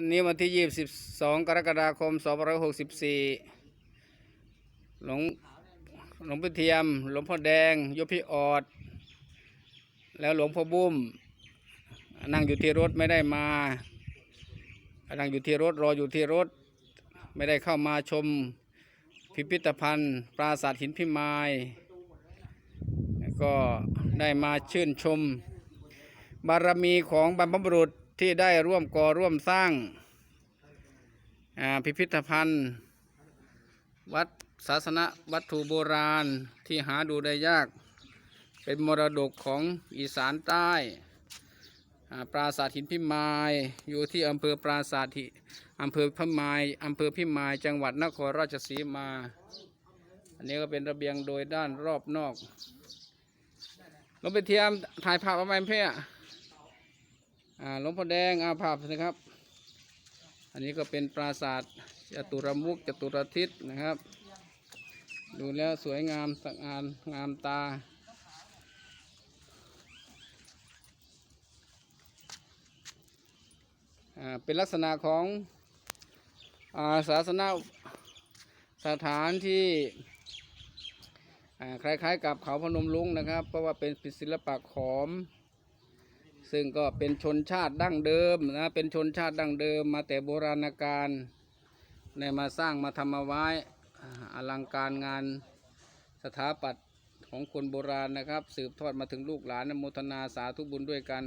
วันนี้วันที่ยี่สิบสองกรกฎาคมสองพันหกสิบสี่หลวงหลวงพ่อเทียม หลวงพ่อแดงยพี่ออด แล้วหลวงพ่อบุ้ม นั่งอยู่ที่รถไม่ได้มา นั่งอยู่ที่รถรออยู่ที่รถ ไม่ได้เข้ามาชมพิพิธภัณฑ์ ปราสาทหินพิมายก็ได้มาชื่นชม บารมีของบรรพบุรุษ ที่ได้ร่วมก่อร่วมสร้างพิพิธภัณฑ์ วัดศาสนวัตถุโบราณที่หาดูได้ยาก เป็นมรดกของอีสานใต้ปราสาทหินพิมายอยู่ที่อำเภอปราสาทอำเภอพิมายอำเภอพิมายจังหวัดนครราชสีมา อันนี้ก็เป็นระเบียงโดยด้านรอบนอกลงไปเทียมถ่ายภาพเอาไว้เพื่อ อ่าหลวงพ่อแดงอาภาพนะครับ อันนี้ก็เป็นปราสาทจตุรมุกจตุรทิศนะครับ ดูแล้วสวยงามสะงานงามตาเป็นลักษณะของอาศาสนาสถานที่คล้ายๆ กับเขาพนมลุงนะครับ เพราะว่าเป็นศิลปะขอม ซึ่งก็เป็นชนชาติดั้งเดิมนะเป็นชนชาติดั้งเดิม มาแต่โบราณกาลในมาสร้างมาทำมาไว้อาลังการงานสถาปัตย์ของคนโบราณนะครับ สืบทอดมาถึงลูกหลานนโมทนาสาธุบุญด้วยกัน